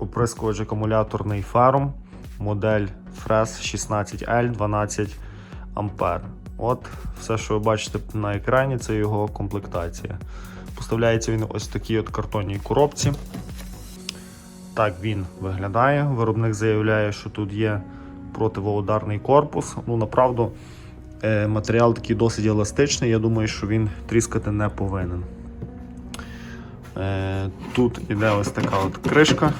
оприскувач акумуляторний фером, модель FRES 16L 12 А. От все, що ви бачите на екрані, це його комплектація. Поставляється він ось в такій от картонній коробці. Так він виглядає. Виробник заявляє, що тут є противоударний корпус. Ну, направду, е, матеріал такий досить еластичний. Я думаю, що він тріскати не повинен. Е, Тут іде ось така от кришка.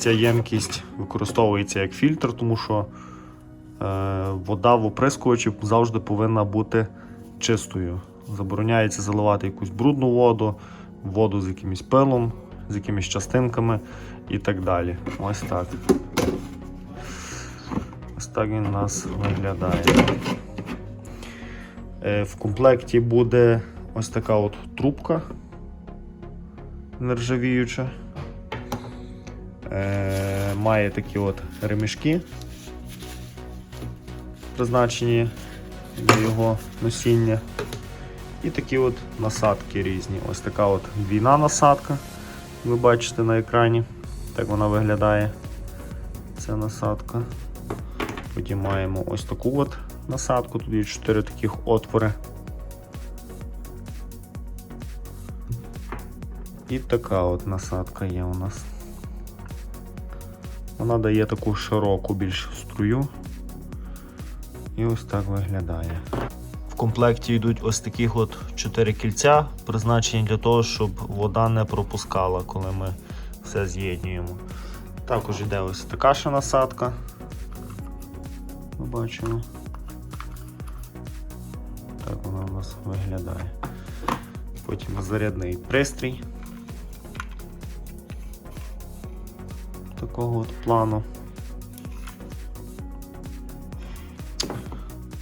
Ця ємкість використовується як фільтр, тому що е, вода в оприскувачі завжди повинна бути чистою. Забороняється заливати якусь брудну воду, воду з якимось пилом, з якимись частинками і так далі. Ось так. Ось так він у нас виглядає. Е, В комплекті буде ось така от трубка нержавіюча. Е, Має такі от ремішки, призначені для його носіння. І такі от насадки різні. Ось така от двійна насадка. Ви бачите на екрані. Так вона виглядає. Ця насадка. Потім маємо ось таку от насадку. Тут є 4 таких отвори. І така от насадка є у нас. Вона дає таку широку більш струю. І ось так виглядає. В комплекті йдуть ось таких от 4 кільця, призначені для того, щоб вода не пропускала, коли ми все з'єднуємо. Також йде ось така ще насадка. Ми бачимо. Так вона у нас виглядає. Потім зарядний пристрій. Такого от плану.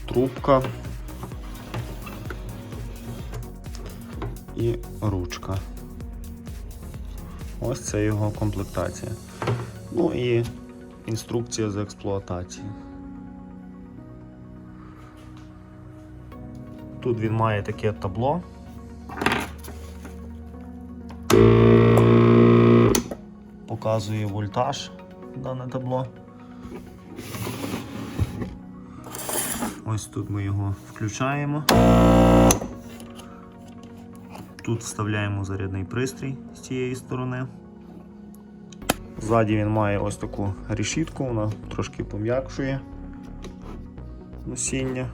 Трубка. І ручка. Ось це його комплектація. Ну і інструкція з експлуатації. Тут він має таке табло. Показує вольтаж дане табло. Ось тут ми його включаємо. Тут вставляємо зарядний пристрій з цієї сторони. Ззаді він має ось таку решітку, вона трошки пом'якшує носіння.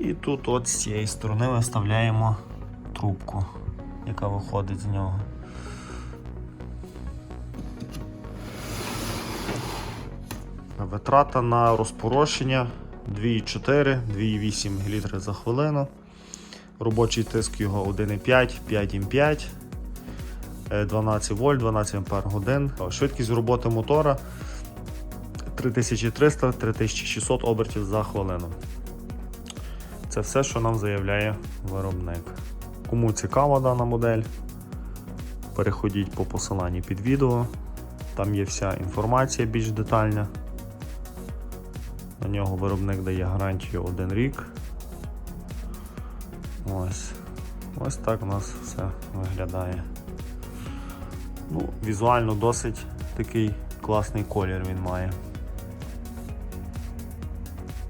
І тут от з цієї сторони ми вставляємо трубку, яка виходить з нього. Витрата на розпорошення 2,4, 2,8 літри за хвилину. Робочий тиск його 1,5, 5,5, е, 12 вольт, 12 ампер годин. Швидкість роботи мотора 3300-3600 обертів за хвилину. Це все, що нам заявляє виробник. Кому цікава дана модель, переходіть по посиланні під відео. Там є вся інформація більш детальна. На нього виробник дає гарантію один рік. Ось. Ось так у нас все виглядає. Ну, Візуально досить такий класний колір він має.